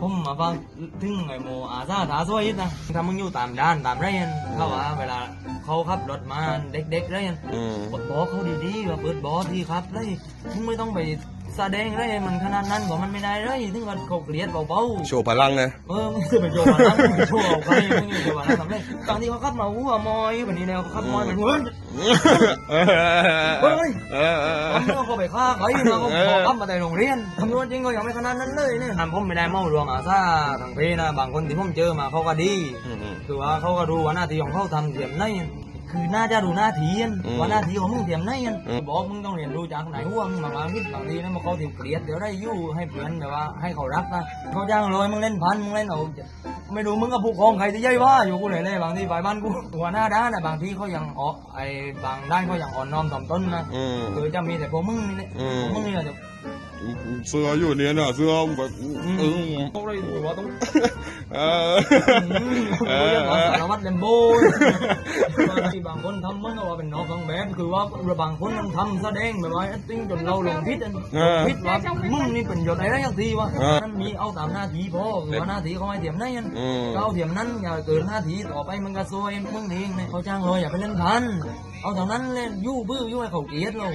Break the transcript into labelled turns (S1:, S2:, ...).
S1: ผมมาฟังถึงไอ้โมอาซาถาซวยอีกนะถ้ามึงอยู่ตามด้านตามไรอันเขาว่าเวลาเขาขับรถมาเด็กๆไรอัน
S2: อืม
S1: บอกเขาดีๆว่าเปิดบอสที่ครับไรมึงไม่ต้องไป แสดงไรมันขนาดนั้นกว่ามันไม่ได้ไรถึงว่าเขาเกลียดเบาๆ
S2: โชว์พลังไง
S1: เออมึงจะไปโยนมันนะมึงไปโชว์เอาใครมึงจะโยนมันนะทำไรตอนที่เขาขับมาหัวมอยแบบนี้แล้วเขาขับมอยเหมือนเฮ้ย
S2: เฮ้ย เออเออ
S1: ทำเรื่องเขาไปฆ่าใครนะเขาขอขับมาแต่โรงเรียนทำรวจจริงก็ยังไม่ขนาดนั้นเลยเนี่ยผมไม่ได้เมาหลวงอาซาทางเพนะบางคนที่ผมเจอมาเขาก็ดี
S2: อืม
S1: คือว่าเขาก็รู้ว่าหน้าที่ของเขาทำเทียมไหน คือน่าจะรู้หน้าที่อัน
S2: อืม
S1: ว่าหน้าที่ของมึงเทียมไหนอัน
S2: อืม
S1: บอกมึงต้องเรียนรู้จากไหนหัวมึงมาบางทีบางทีนะมันเขาถิ่เกลียดเดี๋ยวได้อยู่ให้เพื่อนแบบว่าให้เขารักนะเขาจ้างลอยมึงเล่นพันมึงเล่นเอาไม่รู้มึงกับผู้กองใครที่ย่อยว่าอยู่กูเลยเลยบางทีฝ่ายบ้านกูหัวหน้าด้านนะบางทีเขายังอ๋อไอ้บางด้านเขายังอ่อนน้อมถ่อมตนนะ
S2: อืม
S1: คือจะมีแต่พวกมึงนี่แหละ
S2: อืม
S1: พวกมึงนี่แหละจะ
S2: เสื้ออยู่เนี่ยนะเสื้อแบบ
S1: อื
S2: เอ
S1: ม
S2: อ
S1: เขาเลยดูว่าต้อง
S2: เออ
S1: อืม
S2: เอ
S1: เขาเรียกว่า
S2: อ
S1: สารวัตรเลมโบ้ที่บางคนทำมันก็ว่าเป็นนอกเครื่องแบบคือว่าบางคนมันทำแสดงแบบว่า acting จนเราหลงผิดอัน
S2: เออ
S1: ผิดว่ามึงนี่เป็นยศอะไรอย่างทีวะ
S2: เออ
S1: นั่นมีเอาตามหน้าที่พอคือว่าหน้าที่เขาให้เทียมไหนอัน
S2: อืม
S1: ก็เอาเทียมนั้นอย่าเกินหน้าที่ต่อไปมันก็ซวยมึงเองเนี่ยเขาจ้างเลยอย่าไปเล่นพันเอาเท่านั้นเล่นยู่บื้ออยู่ให้เขาเกลียดเรา